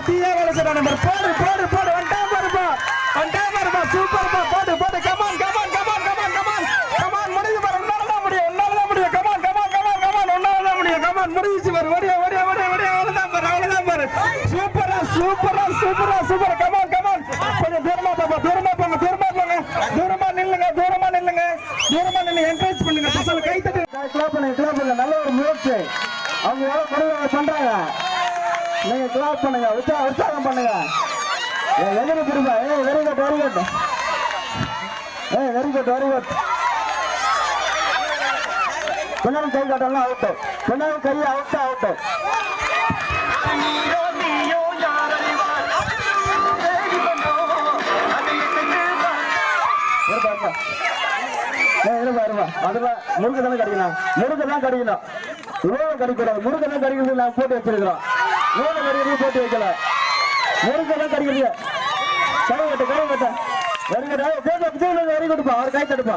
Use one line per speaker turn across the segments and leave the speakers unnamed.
Number தீயா number போடு போடு போடு வண்டா பாருப்பா வண்டா பாருப்பா சூப்பர் பா போடு போடு come on come on come on come on come on come on முடிஞ்சு பாரு உன்னால தான் முடியும் உன்னால தான் முடியும் கமான் கமான் கமான் கமான் உன்னால தான் முடியும் கமான் முடிஞ்சு பாரு ஓடிய ஓடிய ஓடிய ஓடிய அவ்வளவுதான் பாரு அவ்வளவுதான் பாரு சூப்பரா சூப்பரா சூப்பரா சூப்பரா கமான் கமான் கொஞ்சம் தூரமா பாப்பா தூரமா போங்க தூரமா போங்க தூரமா நில்லுங்க தூரமா நில்லுங்க தூரமா நின்று என்கரேஜ் பண்ணுங்க பசங்க கை தட்டி
கிளாப் பண்ணுங்க கிளாப் பண்ணுங்க நல்ல ஒரு முயற்சி அவங்க எவ்வளோ எவ்வளவு பண்றாங்க நீங்க கிளாப் பண்ணுங்க உற்சாகம் உற்சாகம் பண்ணுங்க. ஏ எதிரி திரும்ப ஏ வெரி குட் வெரி குட் ஏ வெரி குட் வெரி குட் கொஞ்சம் கை காட்டலாம் அவுட் கொஞ்சம் கை அவுட் அவுட் இருப்பா இருப்பா இருப்பா அதுல முருகை தானே கிடைக்கணும் முருகை தான் கிடைக்கணும். இவ்வளவு கடிக்கூடாது முருகை தான் கடிக்கிறது நான் போட்டு வச்சிருக்கிறோம். இவ்வளவு கடிக்கிறது போட்டு வைக்கல. முருகை தான் கடிக்கிறது கை கட்டு கை கட்ட very good Devak Devak very அவர் கை தடுப்பா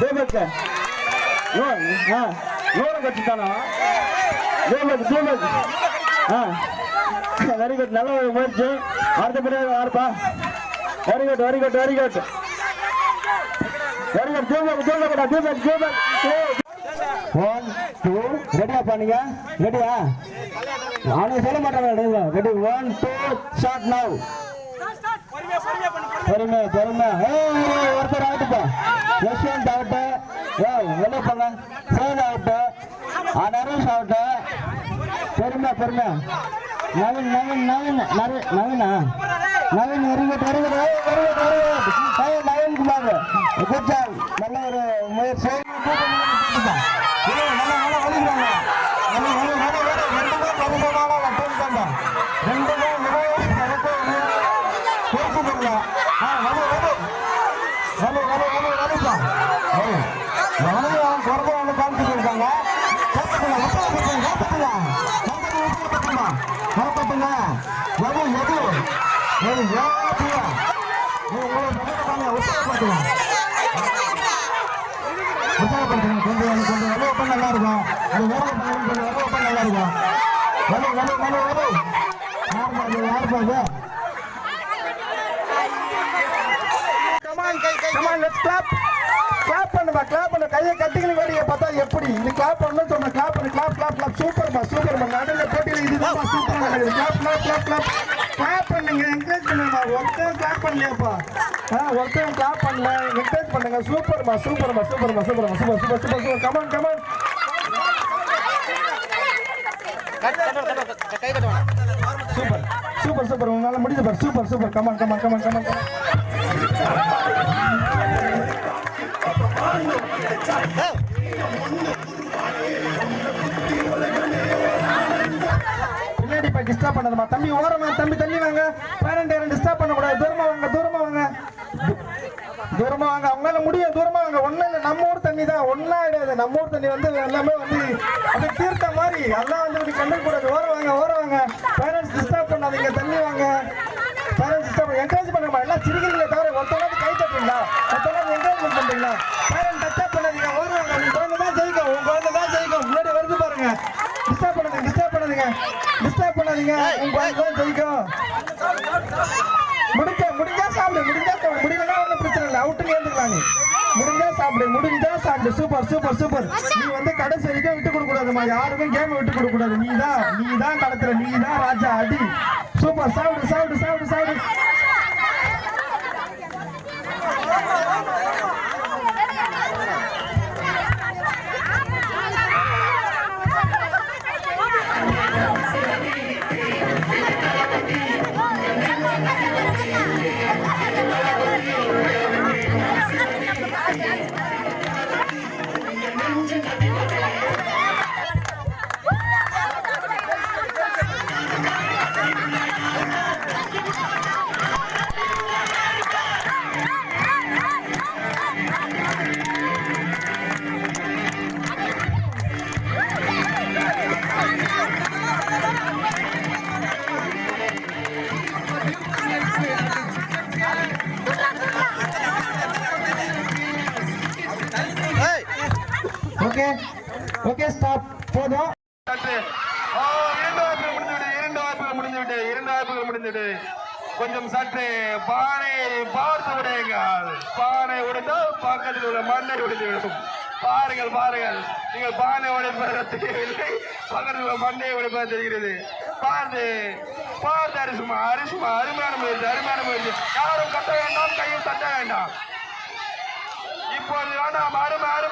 தேவக் ஓ ஆ. நூறு கட்டிட்டானா? தேவக் தேவக் ஆ. வெரி குட் நல்ல ஒரு முயற்சி. அடுத்த பிறகு யாருப்பா very good very good very good very good Deepak Deepak Deepak Deepak one two ரெடியா பண்ணீங்க ரெடியா அவனுக்கு சொல்ல மாட்டாங்க ready one two start now பொறுமை பொறுமை. ஒருத்தர் ஆகட்டுப்பா. யஷ்வந்த் ஆகட்டு ஏய் வெளியே போங்க. சேல் ஆகட்டு நரேஷ் ஆகட்டு பொறுமை பொறுமை. நவீன் நவீன் நவீன். நவீன்? நவீனா Naveen very good Naveen Kumar good job. நல்ல ஒரு முயற்சி நல்லா நல்லா வலிக்கிறாங்க நல்ல நல்ல நல்ல ரெண்டு பேர் ரெண்டு நாளா வட்டம் தாண்டா ரெண்டு பேர் பொறுப்பு பண்ணல ஆ வலு வலு வலு வலு வலு வலுப்பா வலு வலு அவன் குறைஞ்ச வந்து காமிச்சிட்டு இருக்காங்க காத்துக்குங்க உட்காந்துக்குங்க காத்துக்குங்க காத்துக்குங்க காத்துக்குங்க எது எது எது நீ உங்களை பக்கத்தாங்க உற்சாகப்படுத்துங்க. உற்சாகப்படுத்துங்க. கொஞ்சம் கொஞ்சம் வலுவை பண்ண நல்லா இருக்கும். அது வேலை பண்ண கொஞ்சம் வலுவை பண்ண நல்லா இருக்கும் வலு வலு வலு வலு யாருப்பா
யாருப்பா பண்ணுமா கிளாப் பண்ண கையை கட்டிக்கணும் வேடிக்கை பார்த்தா எப்படி? இது கிளாப் பண்ணணும் சொன்ன கிளாப் பண்ணு கிளாப் கிளாப் கிளாப் சூப்பர்மா சூப்பர்மா நடுவில் போட்டியில் இதுதான் சூப்பர் நடக்குது. Clap clap clap clap clap பண்ணுங்க என்கரேஜ் பண்ணுங்கம்மா. ஒருத்தரும் கிளாப் பண்ணலையாப்பா. ஆ ஒருத்தரும் கிளாப் பண்ணல. என்கரேஜ் பண்ணுங்க. சூப்பர்மா சூப்பர்மா சூப்பர்மா சூப்பர்மா super super super super come on come on super super super உங்களால் முடிஞ்ச பார். Super super come on come on come on come on come on பின்னாடி போய் டிஸ்டர்ப் பண்ணாதம்மா. தம்பி ஓரமா தம்பி தள்ளி வாங்க. பேரண்ட் யாரும் டிஸ்டர்ப் பண்ணக்கூடாது. தூரமா வாங்க தூரமா வாங்க. தூரமா வாங்க. அவங்களால முடியும். தூரமா வாங்க. ஒண்ணு இல்லை. நம்ம ஊர் தண்ணி தான். ஒன்னா கிடையாது. நம்ம ஊர் தண்ணி வந்து எல்லாமே வந்து அது தீர்த்த மாதிரி. அதெல்லாம் வந்து இப்படி கண்டு கூடாது ஓர வாங்க ஓர வாங்க. பேரண்ட்ஸ் டிஸ்டர்ப் பண்ணாதீங்க. தள்ளி வாங்க. பேரண்ட்ஸ் டிஸ்டர்ப் என்கரேஜ் பண்ணுங்க எல்லாம் சிரிக்கிறீங்களே தவிர ஒருத்தவங்க கை தட்டுறீங்களா? ஒருத்தவங்க என்கரேஜ்மெண்ட் பண்றீங்களா? பேரண்ட் டச்சப் பண்ணாதீங்க ஓர வாங்க உங்க குழந்தை தான் ஜெயிக்கும் உங்க குழந்தை தான் ஜெயிக்கும் முன்னாடி வருது பாருங்க டிஸ்டர்ப் பண்ணாதீங்க. டிஸ்டர்ப் பண்ணாதீங்க. உங்க தான் ஜெயிக்கும். முடிஞ்சா முடிஞ்சா சாப்பிடு முடிஞ்சா சாப்பிடு. முடியலன்னா ஒன்றும் பிரச்சனை இல்லை. அவுட்டுன்னு ஏந்துக்கலாம் முடிஞ்சா சாப்பிடு முடிஞ்சா சாப்பிடு. சூப்பர் சூப்பர் சூப்பர் நீ வந்து கடைசி வரைக்கும் விட்டு கொடுக்க கூடாதுமா யாருக்கும் கேம் விட்டு கொடுக்க கூடாது நீ தான் நீ தான் கடத்துற நீ தான் ராஜா அடி. சூப்பர் சாப்பிடு சாப்பிடு சாப்பிடு சாப்பிடு. ஓகே ஓகே ஸ்டாப் போதும். சற்று
இரண்டு வாய்ப்புகள் இரண்டு இரண்டு கொஞ்சம் சற்று பானை பார்த்து விடுங்கள். பானை உடைந்தால் பக்கத்தில் உள்ள மண்ணை உடைந்து விடும். பாருங்கள் பாருங்கள். நீங்கள் பானை உடைப்பது தெரியவில்லை பக்கத்தில் உள்ள மண்ணை உடைப்பது தெரிகிறது. பார்த்து பார்த்து அரிசுமா அரிசுமா அருமையான முயற்சி அருமையான முயற்சி. யாரும் கட்ட வேண்டாம் கையும் தட்ட வேண்டாம்.
இப்போது
வேண்டாம் அருமை
அருமை.